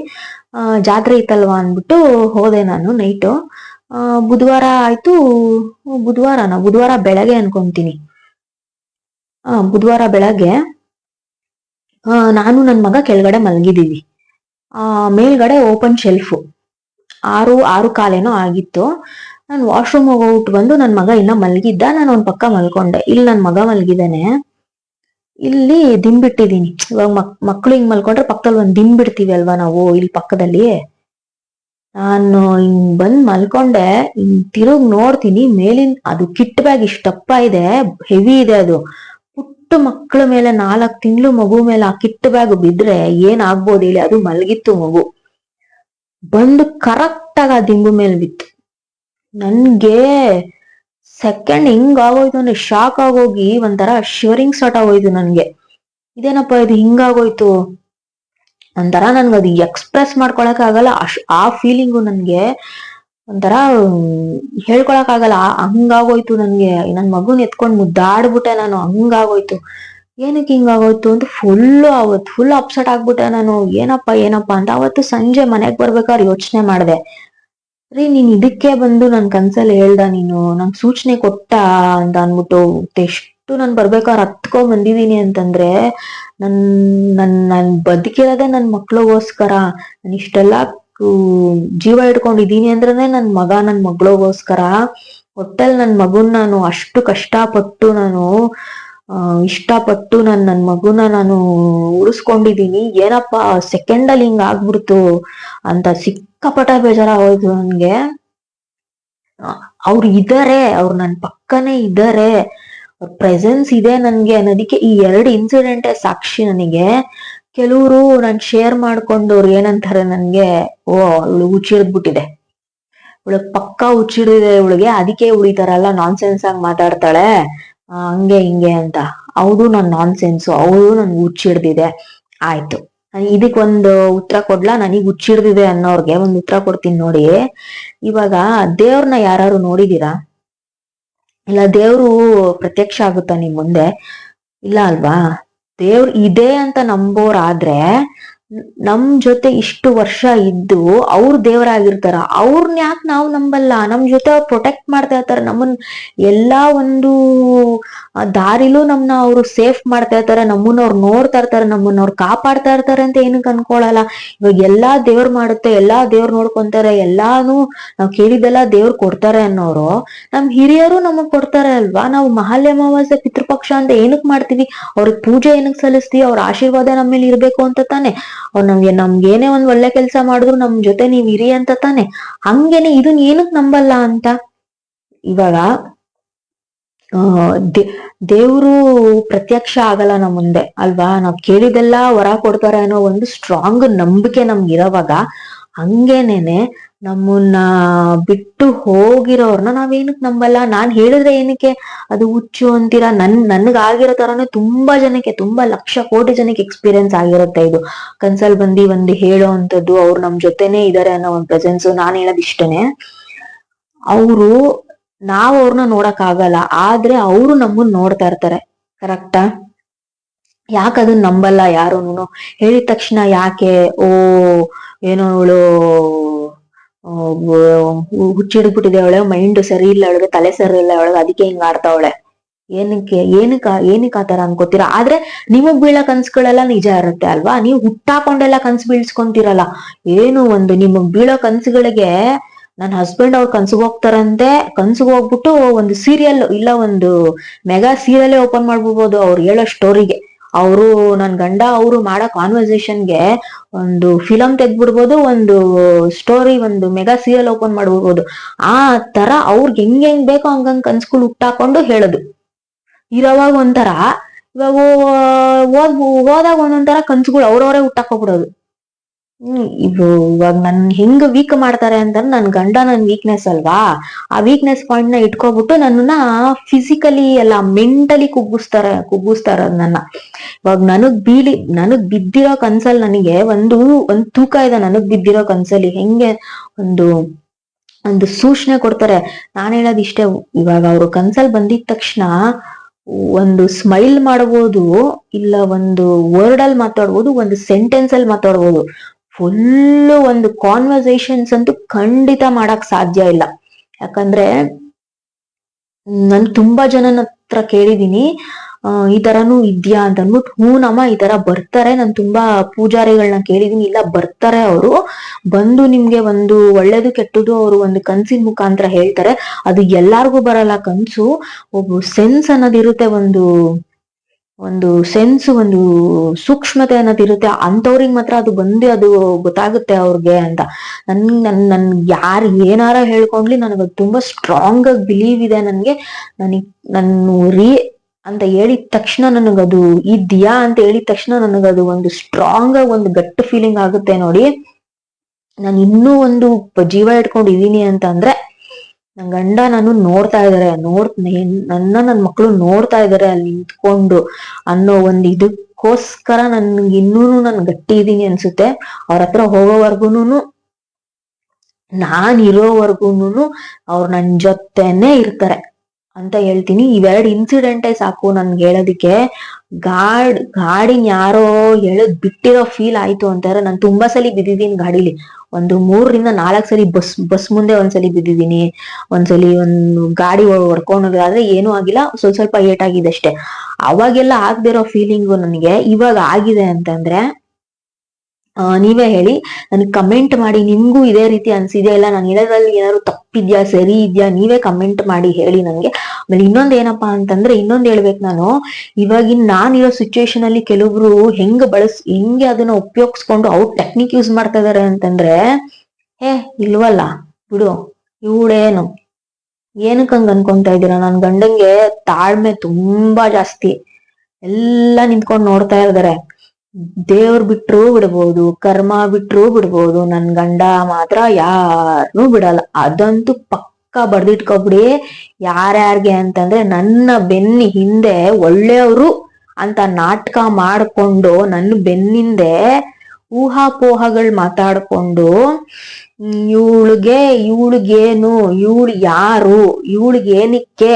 A: ಜಾತ್ರೆ ಇತ್ತಲ್ವಾ ಅಂದ್ಬಿಟ್ಟು ಹೋದೆ ನಾನು ನೈಟು ಬುಧವಾರ ಆಯ್ತು, ಬುಧವಾರನ, ಬುಧವಾರ ಬೆಳಗ್ಗೆ ಅನ್ಕೊಂತೀನಿ. ಆ, ಬುಧವಾರ ಬೆಳಗ್ಗೆ ನಾನು ನನ್ನ ಮಗ ಕೆಳಗಡೆ ಮಲಗಿದೀವಿ ಆ, ಮೇಲ್ಗಡೆ ಓಪನ್ ಶೆಲ್ಫ್ ಆರು ಆರು ಕಾಲೇನೋ ಆಗಿತ್ತು. ನಾನು ವಾಶ್ರೂಮ್ ಹೋಗ್ಬಿಟ್ಟು ಬಂದು ನನ್ನ ಮಗ ಇನ್ನ ಮಲಗಿದ್ದ, ನಾನು ಒಂದ್ ಪಕ್ಕ ಮಲ್ಕೊಂಡೆ. ಇಲ್ಲಿ ನನ್ನ ಮಗ ಮಲಗಿದಾನೆ ಇಲ್ಲಿ ದಿಂಬಿಟ್ಟಿದ್ದೀನಿ. ಇವಾಗ ಮಕ್, ಮಕ್ಳು ಹಿಂಗ್ ಮಲ್ಕೊಂಡ್ರೆ ಪಕ್ಕದಲ್ಲಿ ಒಂದ್ ದಿಂಬಿಡ್ತೀವಿ ಅಲ್ವಾ ನಾವು, ಇಲ್ಲಿ ಪಕ್ಕದಲ್ಲಿ ನಾನು ಹಿಂಗ್ ಬಂದ್ ಮಲ್ಕೊಂಡೆ, ಹಿಂಗ್ ತಿರುಗ್ ನೋಡ್ತೀನಿ, ಮೇಲಿನ ಅದು ಕಿಟ್ ಬ್ಯಾಗ್ ಇಷ್ಟಪ್ಪ ಇದೆ, ಹೆವಿ ಇದೆ ಅದು. ಪುಟ್ಟ ಮಕ್ಕಳ ಮೇಲೆ ನಾಲ್ಕ್ ತಿಂಗಳು ಮಗು ಮೇಲೆ ಆ ಕಿಟ್ ಬ್ಯಾಗ್ ಬಿದ್ರೆ ಏನ್ ಆಗ್ಬೋದು ಹೇಳಿ, ಅದು ಮಲಗಿತ್ತು ಮಗು. ಬಂದು ಕರೆಕ್ಟ್ ಆಗ ಆ ದಿಂಬು ಮೇಲೆ ಬಿತ್ತು. ನನ್ಗೆ ಸೆಕೆಂಡ್ ಹಿಂಗ್ ಆಗೋಯ್ತು ಅಂದ್ರೆ ಶಾಕ್ ಆಗೋಗಿ ಒಂಥರ ಶಿವರಿಂಗ್ ಸ್ಟಾರ್ಟ್ ಆಗೋಯ್ತು ನನ್ಗೆ. ಇದೇನಪ್ಪ ಇದು ಹಿಂಗಾಗೋಯ್ತು ಒಂಥರ ನನ್ಗೆ ಅದು ಎಕ್ಸ್ಪ್ರೆಸ್ ಮಾಡ್ಕೊಳಕ್ ಆಗಲ್ಲ. ಆ ಫೀಲಿಂಗು ನನ್ಗೆ ಒಂಥರ ಹೇಳ್ಕೊಳಕ್ ಆಗಲ್ಲ. ಹಂಗಾಗೋಯ್ತು ನನ್ಗೆ. ನನ್ ಮಗುನ್ ಎತ್ಕೊಂಡ್ ಮುದ್ದಾಡ್ಬಿಟ್ಟೆ ನಾನು. ಹಂಗಾಗೋಯ್ತು. ಏನಕ್ಕೆ ಹಿಂಗಾಗೋಯ್ತು ಅಂತ ಫುಲ್ ಅವತ್ತು ಫುಲ್ ಅಪ್ಸೆಟ್ ಆಗ್ಬಿಟ್ಟೆ ನಾನು. ಏನಪ್ಪ ಏನಪ್ಪ ಅಂತ ಅವತ್ತು ಸಂಜೆ ಮನೆಗೆ ಬರ್ಬೇಕಾದ್ರೆ ಯೋಚನೆ ಮಾಡಿದೆ. ರೀ, ನೀನ್ ಇದಕ್ಕೆ ಬಂದು ನನ್ ಕನ್ಸಲ್ಲಿ ಹೇಳ್ದ ನೀನು. ನಂಗೆ ಸೂಚನೆ ಕೊಟ್ಟ ಅಂತ ಅನ್ಬಿಟ್ಟು ಎಷ್ಟು ನಾನ್ ಬರ್ಬೇಕಾದ್ರೆ ಹತ್ಕೊಂಡ್ ಬಂದಿದೀನಿ ಅಂತಂದ್ರೆ ನನ್ ನನ್ ನನ್ ಬದುಕಿರೋದೆ ನನ್ ಮಕ್ಳಿಗೋಸ್ಕರ. ನಾನು ಇಷ್ಟೆಲ್ಲ ಜೀವ ಇಟ್ಕೊಂಡಿದೀನಿ ಅಂದ್ರೆ ನನ್ ಮಗ ನನ್ ಮಗಳಿಗೋಸ್ಕರ. ಒಟ್ಟಲ್ಲಿ ನನ್ ಮಗುನ್ ನಾನು ಅಷ್ಟು ಕಷ್ಟಪಟ್ಟು ನಾನು ಇಷ್ಟಪಟ್ಟು ನನ್ ನನ್ ಮಗುನ ನಾನು ಉಳಿಸ್ಕೊಂಡಿದೀನಿ ಏನಪ್ಪ ಸೆಕೆಂಡ್ ಅಲ್ಲಿ ಹಿಂಗ್ ಆಗ್ಬಿಡ್ತು ಅಂತ ಸಿಕ್ಕಾಪಟ ಬೇಜಾರಾಗೋಯ್ತು ನನ್ಗೆ. ಅವ್ರು ಇದಾರೆ, ಅವ್ರು ನನ್ ಪಕ್ಕನೇ ಇದಾರೆ. ಪ್ರೆಸೆನ್ಸ್ ಇದೆ ನನ್ಗೆ ಅನ್ನೋದಕ್ಕೆ ಈ ಎರಡು ಇನ್ಸಿಡೆಂಟ್ ಸಾಕ್ಷಿ ನನಗೆ. ಕೆಲವರು ನಾನ್ ಶೇರ್ ಮಾಡ್ಕೊಂಡವ್ರು ಏನಂತಾರೆ ನನ್ಗೆ, ಓ ಇವಳು ಹುಚ್ಚಿಡ್ದ್ಬಿಟ್ಟಿದೆ ಇವಳಗ್ ಪಕ್ಕ ಹುಚ್ಚಿಡಿದೆ ಇವಳಿಗೆ, ಅದಕ್ಕೆ ಉಳಿತಾರಲ್ಲ ನಾನ್ ಸೆನ್ಸ್ ಆಗಿ ಮಾತಾಡ್ತಾಳೆ. ಹಂಗೆ, ಹಿಂಗೆ ಅಂತ. ಅವಳು ನನ್ ನಾನ್ ಸೆನ್ಸು ಅವಳು ನನ್ಗೆ ಹುಚ್ಚಿಡ್ದಿದೆ ಆಯ್ತು. ಇದಕ್ ಒಂದು ಉತ್ತರ ಕೊಡ್ಲಾ? ನನಗ್ ಹುಚ್ಚಿಡ್ದಿದೆ ಅನ್ನೋರ್ಗೆ ಒಂದು ಉತ್ತರ ಕೊಡ್ತೀನಿ ನೋಡಿ. ಇವಾಗ ದೇವ್ರನ್ನ ಯಾರು ನೋಡಿದೀರಾ? ಇಲ್ಲ ದೇವ್ರು ಪ್ರತ್ಯಕ್ಷ ಆಗುತ್ತಾ ನಿಮ್ ಮುಂದೆ? ಇಲ್ಲ ಅಲ್ವಾ? ದೇವ್ರು ಇದೆ ಅಂತ ನಂಬೋರಾದ್ರೆ ನಮ್ ಜೊತೆ ಇಷ್ಟು ವರ್ಷ ಇದ್ದು ಅವ್ರ ದೇವರಾಗಿರ್ತಾರ. ಅವ್ರನ್ನ ಯಾಕೆ ನಾವು ನಂಬಲ್ಲ? ನಮ್ ಜೊತೆ ಅವ್ರು ಪ್ರೊಟೆಕ್ಟ್ ಮಾಡ್ತಾ ಇರ್ತಾರೆ. ನಮ್ಮನ್ ಎಲ್ಲಾ ಒಂದು ದಾರಿಲೂ ನಮ್ನ ಅವ್ರು ಸೇಫ್ ಮಾಡ್ತಾ ಇರ್ತಾರೆ. ನಮ್ಮನ್ನ ಅವ್ರು ನೋಡ್ತಾ ಇರ್ತಾರೆ. ನಮ್ಮನ್ನ ಅವ್ರು ಕಾಪಾಡ್ತಾ ಇರ್ತಾರೆ ಅಂತ ಏನಕ್ಕೆ ಅನ್ಕೊಳಲ್ಲ. ಇವಾಗ ಎಲ್ಲಾ ದೇವ್ರ್ ಮಾಡುತ್ತೆ, ಎಲ್ಲಾ ದೇವ್ರ್ ನೋಡ್ಕೊಂತಾರೆ, ಎಲ್ಲಾನು ನಾವ್ ಕೇಳಿದೆಲ್ಲ ದೇವ್ರ್ ಕೊಡ್ತಾರೆ ಅನ್ನೋರು, ನಮ್ ಹಿರಿಯರು ನಮಗ್ ಕೊಡ್ತಾರೆ ಅಲ್ವಾ? ನಾವು ಮಹಾಲ್ಯ ಅಮಾವಾಸ್ಯ ಪಿತೃಪಕ್ಷ ಅಂತ ಏನಕ್ ಮಾಡ್ತೀವಿ? ಅವ್ರಿಗೆ ಪೂಜೆ ಏನಕ್ ಸಲ್ಲಿಸ್ತೀವಿ? ಅವ್ರ ಆಶೀರ್ವಾದ ನಮ್ಮ ಮೇಲೆ ಇರ್ಬೇಕು ಅಂತ ತಾನೆ. ಅವ್ರು ನಮ್ಗೆ ನಮ್ಗೇನೇ ಒಂದ್ ಒಳ್ಳೆ ಕೆಲ್ಸ ಮಾಡಿದ್ರು ನಮ್ ಜೊತೆ ನೀವ್ ಇರಿ ಅಂತ ತಾನೆ. ಹಂಗೇನೆ ಇದನ್ ಏನಕ್ ನಂಬಲ್ಲ ಅಂತ? ಇವಾಗ, ಆ ದೇವ್ರು ಪ್ರತ್ಯಕ್ಷ ಆಗಲ್ಲ ನಮ್ ಮುಂದೆ, ಅಲ್ವಾ? ನಾವ್ ಕೇಳಿದೆಲ್ಲ ಹೊರ ಕೊಡ್ತಾರೆ ಅನ್ನೋ ಒಂದು ಸ್ಟ್ರಾಂಗ್ ನಂಬಿಕೆ ನಮ್ಗೆ ಇರೋವಾಗ ಹಂಗೇನೇನೆ ನಮ್ಮನ್ನ ಬಿಟ್ಟು ಹೋಗಿರೋರ್ನ ನಾವೇನಕ್ ನಂಬಲ್ಲ? ನಾನ್ ಹೇಳಿದ್ರೆ ಏನಕ್ಕೆ? ಅದು ಹುಚ್ಚು ಅಂತೀರಾ? ನನ್ ನನ್ಗ್ ಆಗಿರೋ ತರಾನೇ ತುಂಬಾ ಜನಕ್ಕೆ, ತುಂಬಾ ಲಕ್ಷ ಕೋಟಿ ಜನಕ್ಕೆ ಎಕ್ಸ್ಪೀರಿಯನ್ಸ್ ಆಗಿರುತ್ತೆ ಇದು. ಕನ್ಸಲ್ ಬಂದಿ ಒಂದು ಹೇಳೋ ಅಂತದ್ದು ಅವ್ರು ನಮ್ ಜೊತೆನೆ ಇದಾರೆ ಅನ್ನೋ ಒಂದ್ ಪ್ರೆಸೆನ್ಸ್ ನಾನ್ ಹೇಳೋದ್ ಇಷ್ಟನೇ. ಅವರು, ನಾವ್ ಅವ್ರನ್ನ ನೋಡಕ್ ಆಗಲ್ಲ ಆದ್ರೆ ಅವರು ನಮ್ಮನ್ ನೋಡ್ತಾ ಇರ್ತಾರೆ. ಕರೆಕ್ಟಾ ಯಾಕದನ್ನ ನಂಬಲ್ಲ ಯಾರೂನು ಹೇಳಿದ ತಕ್ಷಣ ಯಾಕೆ? ಓ, ಏನೋ ಅವಳು ಹುಚ್ಚಿಡ್ಬಿಟ್ಟಿದೆ ಅವಳೆ. ಮೈಂಡ್ ಸರಿ ಇಲ್ಲ ಅವಳಿಗೆ, ತಲೆ ಸರಿ ಇಲ್ಲ ಅವಳಿಗೆ, ಅದಕ್ಕೆ ಹಿಂಗ್ ಆಡ್ತಾವಳೆ ಏನಕ್ಕೆ, ಏನಕ್ಕ, ಏನಕ್ಕೆ ಆತರ ಅನ್ಕೋತೀರಾ? ಆದ್ರೆ ನಿಮಗ್ ಬೀಳೋ ಕನ್ಸುಗಳೆಲ್ಲ ನಿಜ ಇರುತ್ತೆ ಅಲ್ವಾ? ನೀವು ಹುಟ್ಟಾಕೊಂಡೆಲ್ಲ ಕನ್ಸು ಬೀಳ್ಸ್ಕೊಂತಿರಲ್ಲ. ಏನು ಒಂದು ನಿಮಗ್ ಬೀಳೋ ಕನ್ಸುಗಳಿಗೆ ನನ್ನ ಹಸ್ಬೆಂಡ್ ಅವ್ರ ಕನ್ಸಿಗೆ ಹೋಗ್ತಾರಂತೆ, ಕನ್ಸಿಗೆ ಹೋಗ್ಬಿಟ್ಟು ಒಂದು ಸೀರಿಯಲ್ ಇಲ್ಲ ಒಂದು ಮೆಗಾ ಸೀರಿಯಲ್ ಓಪನ್ ಮಾಡ್ಬಿಡ್ಬೋದು ಅವ್ರು ಹೇಳೋ ಸ್ಟೋರಿಗೆ ಅವರು, ನನ್ ಗಂಡ ಅವರು ಮಾಡೋ ಕಾನ್ವರ್ಸೇಷನ್ಗೆ ಒಂದು ಫಿಲಂ ತೆಗ್ದ್ಬಿಡ್ಬೋದು, ಒಂದು ಸ್ಟೋರಿ ಒಂದು ಮೆಗಾ ಸೀರಿಯಲ್ ಓಪನ್ ಮಾಡ್ಬಿಡ್ಬೋದು. ಆ ತರ ಅವ್ರಿಗೆ ಹೆಂಗ್ ಹೆಂಗ್ ಬೇಕೋ ಹಂಗಂಗ್ ಕನ್ಸ್ಗಳು ಹುಟ್ಟಾಕೊಂಡು ಹೇಳೋದು. ಇರೋವಾಗ ಒಂಥರ, ಇವಾಗ ಓದ್ ಹೋದಾಗ ತರ ಕನ್ಸುಗಳು ಅವ್ರವರೇ ಹುಟ್ಟಾಕೋಬಿಡೋದು ಇದು ಇವಾಗ ನನ್ ಹೆಂಗ್ ವೀಕ್ ಮಾಡ್ತಾರೆ ಅಂತ ನನ್ ಗಂಡ ನನ್ ವೀಕ್ನೆಸ್ ಅಲ್ವಾ? ಆ ವೀಕ್ನೆಸ್ ಪಾಯಿಂಟ್ನ ಇಟ್ಕೊಬಿಟ್ಟು ನನ್ನನ್ನ ಫಿಸಿಕಲಿ ಎಲ್ಲ ಮೆಂಟಲಿ ಕುಗ್ಗಿಸ್ತಾರ ಕುಗ್ಗಿಸ್ತಾರ ನನ್ನ ಇವಾಗ ನನಗ್ ಬೀಳಿ, ನನಗ್ ಬಿದ್ದಿರೋ ಕನ್ಸಲ್ ನನಗೆ ಒಂದು, ಒಂದ್ ತೂಕ ಇದೆ ನನಗ್ ಬಿದ್ದಿರೋ ಕನ್ಸಲ್ಲಿ. ಹೆಂಗೆ ಒಂದು ಒಂದು ಸೂಚನೆ ಕೊಡ್ತಾರೆ. ನಾನು ಹೇಳೋದು ಇಷ್ಟೇ, ಇವಾಗ ಅವ್ರು ಕನ್ಸಲ್ ಬಂದಿದ ತಕ್ಷಣ ಒಂದು ಸ್ಮೈಲ್ ಮಾಡ್ಬೋದು, ಇಲ್ಲ ಒಂದು ವರ್ಡ್ ಅಲ್ಲಿ ಮಾತಾಡ್ಬೋದು, ಒಂದು ಸೆಂಟೆನ್ಸ್ ಅಲ್ಲಿ ಮಾತಾಡ್ಬೋದು. ಫುಲ್ ಒಂದು ಕಾನ್ವರ್ಸೇಷನ್ಸ್ ಅಂತೂ ಖಂಡಿತ ಮಾಡಕ್ ಸಾಧ್ಯ ಇಲ್ಲ. ಯಾಕಂದ್ರೆ, ನಾನು ತುಂಬಾ ಜನನ ಹತ್ರ ಕೇಳಿದೀನಿ ಈ ತರನು ಇದ್ಯಾ ಅಂತ ಅಂದ್ಬಿಟ್ಟು ಹ್ಞೂ ನಮ್ಮ ಈ ತರ ಬರ್ತಾರೆ, ನಾನು ತುಂಬಾ ಪೂಜಾರಿಗಳನ್ನ ಕೇಳಿದೀನಿ, ಇಲ್ಲ ಬರ್ತಾರೆ ಅವರು, ಬಂದು ನಿಮ್ಗೆ ಒಂದು ಒಳ್ಳೇದು ಕೆಟ್ಟದು ಅವರು ಒಂದು ಕನ್ಸಿನ ಮುಖಾಂತರ ಹೇಳ್ತಾರೆ, ಅದು ಎಲ್ಲಾರ್ಗೂ ಬರಲ್ಲ ಕನ್ಸು, ಒಬ್ಬ ಸೆನ್ಸ್ ಅನ್ನೋದಿರುತ್ತೆ ಒಂದು ಒಂದು ಸೆನ್ಸ್ ಒಂದು ಸೂಕ್ಷ್ಮತೆ ಅನ್ನೋದಿರುತ್ತೆ ಅಂಥವ್ರಿಗೆ ಮಾತ್ರ ಅದು ಬಂದು ಅದು ಗೊತ್ತಾಗುತ್ತೆ ಅವ್ರಿಗೆ ಅಂತ. ನನ್ ನನ್ ನನ್ ಯಾರು ಏನಾರ ಹೇಳ್ಕೊಂಡ್ಲಿ ನನಗೆ ತುಂಬಾ ಸ್ಟ್ರಾಂಗ್ ಆಗಿ ಬಿಲೀವ್ ಇದೆ ನನ್ಗೆ. ನನಗ್ ನನ್ನ ರೀ ಅಂತ ಹೇಳಿದ ತಕ್ಷಣ ನನಗದು ಇದ್ಯಾ ಅಂತ ಹೇಳಿದ ತಕ್ಷಣ ನನಗದು ಒಂದು ಸ್ಟ್ರಾಂಗ್ ಆಗಿ ಒಂದು ಗಟ್ಟು ಫೀಲಿಂಗ್ ಆಗುತ್ತೆ ನೋಡಿ. ನಾನು ಇನ್ನೂ ಒಂದು ಜೀವ ಇಟ್ಕೊಂಡಿದೀನಿ ಅಂತ ಅಂದ್ರೆ ನನ್ ಗಂಡ ನಾನು ನೋಡ್ತಾ ಇದಾರೆ, ನೋಡ್ ನನ್ನ, ನನ್ ಮಕ್ಳು ನೋಡ್ತಾ ಇದಾರೆ ಅಲ್ಲಿ ನಿಂತ್ಕೊಂಡು ಅನ್ನೋ ಒಂದ್ ಇದಕ್ಕೋಸ್ಕರ ನನ್ಗೆ ಇನ್ನೂನು ನನ್ ಗಟ್ಟಿ ಇದೀನಿ ಅನ್ಸುತ್ತೆ. ಅವ್ರ ಹತ್ರ ಹೋಗೋವರ್ಗುನು ನಾನ್ ಇರೋವರ್ಗುನು ಅವ್ರು ನನ್ ಜೊತೆನೆ ಇರ್ತಾರೆ. ಅಂತ ಹೇಳ್ತೀನಿ. ಇವೆರಡು ಇನ್ಸಿಡೆಂಟೇ ಸಾಕು ನನ್ಗೆ ಹೇಳೋದಿಕ್ಕೆ. ಗಾಡ್, ಗಾಡಿನ ಯಾರೋ ಹೇಳದ್ ಬಿಟ್ಟಿರೋ ಫೀಲ್ ಆಯ್ತು ಅಂತಾರೆ ನಾನು ತುಂಬಾ ಸಲಿ ಬಿದ್ದಿದ್ದೀನಿ ಗಾಡಿಲಿ. ಒಂದು ಮೂರರಿಂದ ನಾಲ್ಕು ಸಲಿ ಬಸ್ ಬಸ್ ಮುಂದೆ ಒಂದ್ಸಲಿ ಬಿದ್ದಿದ್ದೀನಿ. ಒಂದ್ಸಲಿ ಒಂದು ಗಾಡಿ ಹೊಡ್ಕೊಂಡೋಗಾದ್ರೆ ಏನೂ ಆಗಿಲ್ಲ. ಸ್ವಲ್ಪ ಸ್ವಲ್ಪ ಏಟ್ ಆಗಿದೆ ಅಷ್ಟೇ. ಅವಾಗೆಲ್ಲ ಆಗದಿರೋ ಫೀಲಿಂಗು ನನಗೆ ಇವಾಗ ಆಗಿದೆ ಅಂತಂದ್ರೆ ನೀವೇ ಹೇಳಿ. ನನಗೆ ಕಮೆಂಟ್ ಮಾಡಿ, ನಿಮ್ಗೂ ಇದೇ ರೀತಿ ಅನ್ಸಿದ್ಯಾ ಇಲ್ಲ? ನಾನು ಹೇಳೋದ್ರಲ್ಲಿ ಏನಾದ್ರು ತಪ್ಪಿದ್ಯಾ, ಸರಿ ಇದ್ಯಾ? ನೀವೇ ಕಮೆಂಟ್ ಮಾಡಿ ಹೇಳಿ ನನಗೆ. ಆಮೇಲೆ ಇನ್ನೊಂದು ಏನಪ್ಪಾ ಅಂತಂದ್ರೆ, ಇನ್ನೊಂದು ಹೇಳ್ಬೇಕು ನಾನು. ಇವಾಗಿನ ನಾನಿರೋ ಸಿಚುವೇಶನ್ ಅಲ್ಲಿ ಕೆಲವರು ಹೆಂಗ್ ಬಳಸ್, ಹೆಂಗೆ ಅದನ್ನ ಉಪಯೋಗಿಸ್ಕೊಂಡು ಅವ್ರು ಟೆಕ್ನಿಕ್ ಯೂಸ್ ಮಾಡ್ತಾ ಇದಾರೆ ಅಂತಂದ್ರೆ ಏ ಇಲ್ವಲ್ಲ? ಬಿಡು. ಇವಳೇನು? ಏನಕ್ಕೆ ಹಂಗ ಅನ್ಕೊಂತಾ ಇದ್ದೀರಾ? ನನ್ನ ಗಂಡಂಗೆ ತಾಳ್ಮೆ ತುಂಬಾ ಜಾಸ್ತಿ. ಎಲ್ಲ ನಿಂತ್ಕೊಂಡು ನೋಡ್ತಾ ಇದಾರೆ. ದೇವ್ರ ಬಿಟ್ರು ಬಿಡ್ಬೋದು, ಕರ್ಮ ಬಿಟ್ರು ಬಿಡ್ಬೋದು, ನನ್ ಗಂಡ ಮಾತ್ರ ಯಾರನ್ನೂ ಬಿಡಲ್ಲ. ಅದಂತೂ ಪಕ್ಕ ಬರ್ದಿಟ್ಕೊಬಿಡಿ, ಯಾರ್ಯಾರ್ಗೆ ಅಂತಂದ್ರೆ ನನ್ನ ಬೆನ್ನಿ ಹಿಂದೆ ಒಳ್ಳೆಯವರು ಅಂತ ನಾಟಕ ಮಾಡ್ಕೊಂಡು ನನ್ನ ಬೆನ್ನಿಂದೆ ಊಹಾಪೋಹಗಳು ಮಾತಾಡ್ಕೊಂಡು, ಇವಳಿಗೆ, ಇವಳಿಗೇನು, ಇವಳು ಯಾರು, ಇವಳಿಗೇನಿಕ್ಕೆ